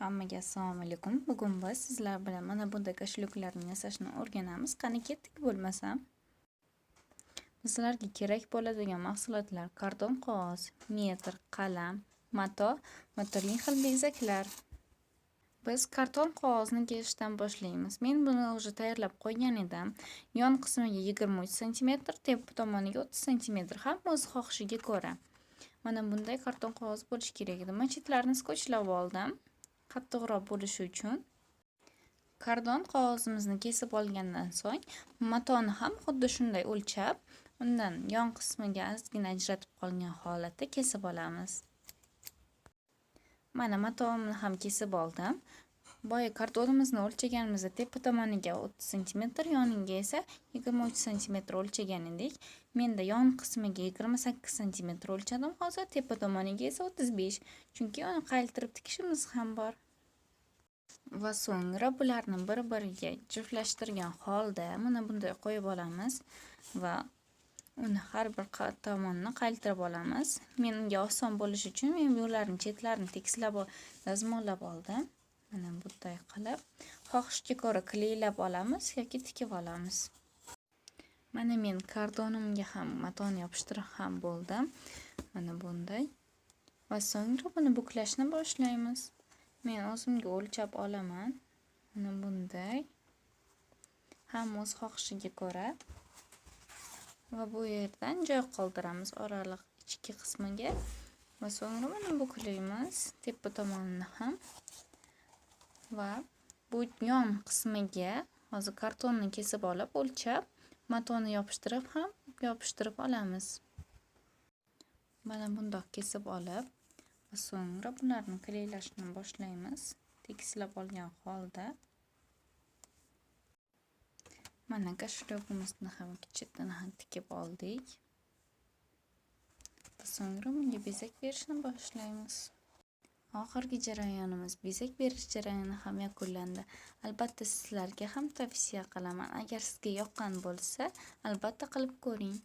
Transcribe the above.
Hammaga assalomu alaykum. Bugun biz sizlar bilan mana bunday kashluklarni yasashni o'rganamiz. Qani ketdik bo'lmasam. Bizlarga kerak bo'ladigan mahsulotlar karton qog'oz, metr, qalam, mato va turli xil bezaklar. Biz karton qog'ozni kesishdan boshlaymiz. Men buni уже tayyorlab qo'ygan edim. Yon qismiga 23 sm, tepa tomoniga 30 sm hamma o'z xohishiga ko'ra. Mana bunday karton qog'oz bo'lishi kerak edi. man chetlarini skotchlab oldim. Qattiqroq bo'lishi uchun kardon qog'ozimizni kesib olgandan so'ng matoni ham xuddi shunday o'lchab undan yon qismiga ozgina ajratib qolgan holatda kesib olamiz. Mana matomni ham kesib oldim. Boya kartonimizni o'lchaganimizda tepa tomoniga 30 sm yoniga esa 23 sm o'lchagan edik menda yon qismiga 28 sm o'lchadim. Hozir tepa tomoniga esa 35 chunki uni qayltirib tikishimiz ham bor. Va so'ngra bularni bir biriga juftlashtirgan holda mana bunday qo'yib olamiz va uni har bir tomonini qaytirib olamiz. Menga oson bo'lishi uchun men bularni chetlarini tekislab dazmollab oldim. Mana bunday qilib xohishga ko'ra kleylab olamiz yoki tikib olamiz. Mana men kardonimga ham matoni yopishtirib ham bo'ldim. Mana bunday. Va so'ngra buni buklashni boshlaymiz. Men o'zimga o'lchab olaman. Mana bunday. Hamma o'z xohishiga ko'ra. Va bu yerdan joy qoldiramiz oraliq ichki qismiga. Va so'ngra mana buklaymiz. Tepa tomonini ham. Va bu yon qismiga hozir kartonni kesib olib o'lchab matoni yopishtirib ham yopishtirib olamiz. Mana bundoq kesib olib so'ngra bularni kleylashni boshlaymiz tekislab olgan holda. Mana kashlyogimizni ham chetini ham tikib oldik so'ngra bunga bezak berishni boshlaymiz. Oxirgi jarayonimiz bezak berish jarayoni ham yakunlandi. Albatta sizlarga ham tavsiya qilaman. Agar sizga yoqqan bo'lsa albatta qilib ko'ring.